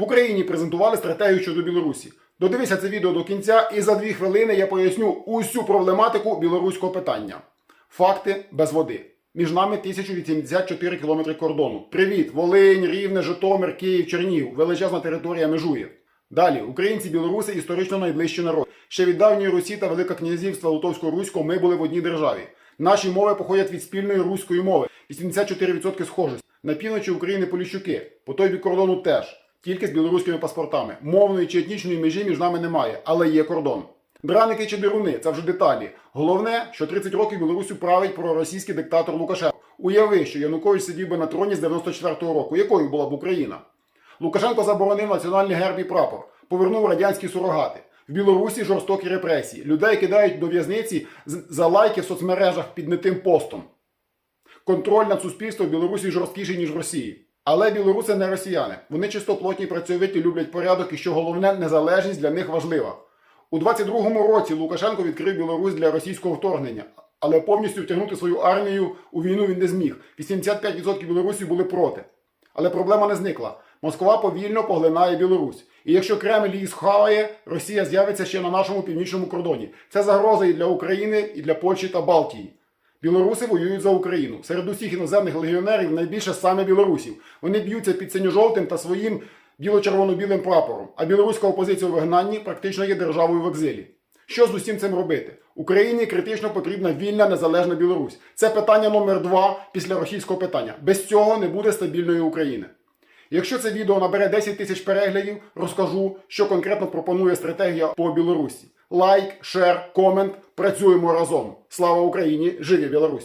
В Україні презентували стратегію щодо Білорусі. Додивися це відео до кінця, і за дві хвилини я поясню усю проблематику білоруського питання. Факти без води. Між нами 1084 кілометри кордону. Привіт, Волинь, Рівне, Житомир, Київ, Чернігів. Величезна територія межує. Далі, українці-білоруси історично найближчі народ. Ще від давньої Русі та Велика князівства Литовського-Руського ми були в одній державі. Наші мови походять від спільної руської мови. 84% схожість. На півночі України поліщуки, по той бік кордону теж, тільки з білоруськими паспортами. Мовної чи етнічної межі між нами немає, але є кордон. Драники чи деруни це вже деталі. Головне, що 30 років Білорусю править проросійський диктатор Лукашенко. Уяви, що Янукович сидів би на троні з 94-го року. Якою була б Україна? Лукашенко заборонив національний герб і прапор, повернув радянські сурогати. В Білорусі жорстокі репресії. Людей кидають до в'язниці за лайки в соцмережах під не тим постом. Контроль над суспільством в Білорусі жорсткіший, ніж в Росії. Але білоруси не росіяни. Вони чистоплотні, працьовиті, люблять порядок і, що головне, незалежність для них важлива. У 22-му році Лукашенко відкрив Білорусь для російського вторгнення, але повністю втягнути свою армію у війну він не зміг. 85% білорусів були проти. Але проблема не зникла. Москва повільно поглинає Білорусь. І якщо Кремль її схаває, Росія з'явиться ще на нашому північному кордоні. Це загроза і для України, і для Польщі та Балтії. Білоруси воюють за Україну. Серед усіх іноземних легіонерів найбільше саме білорусів. Вони б'ються під синьо-жовтим та своїм біло-червоно-білим прапором. А білоруська опозиція у вигнанні практично є державою в екзилі. Що з усім цим робити? Україні критично потрібна вільна незалежна Білорусь. Це питання номер два після російського питання. Без цього не буде стабільної України. Якщо це відео набере 10 тисяч переглядів, розкажу, що конкретно пропонує стратегія по Білорусі. Лайк, шер, комент. Працюємо разом. Слава Україні! Живі Білорусь!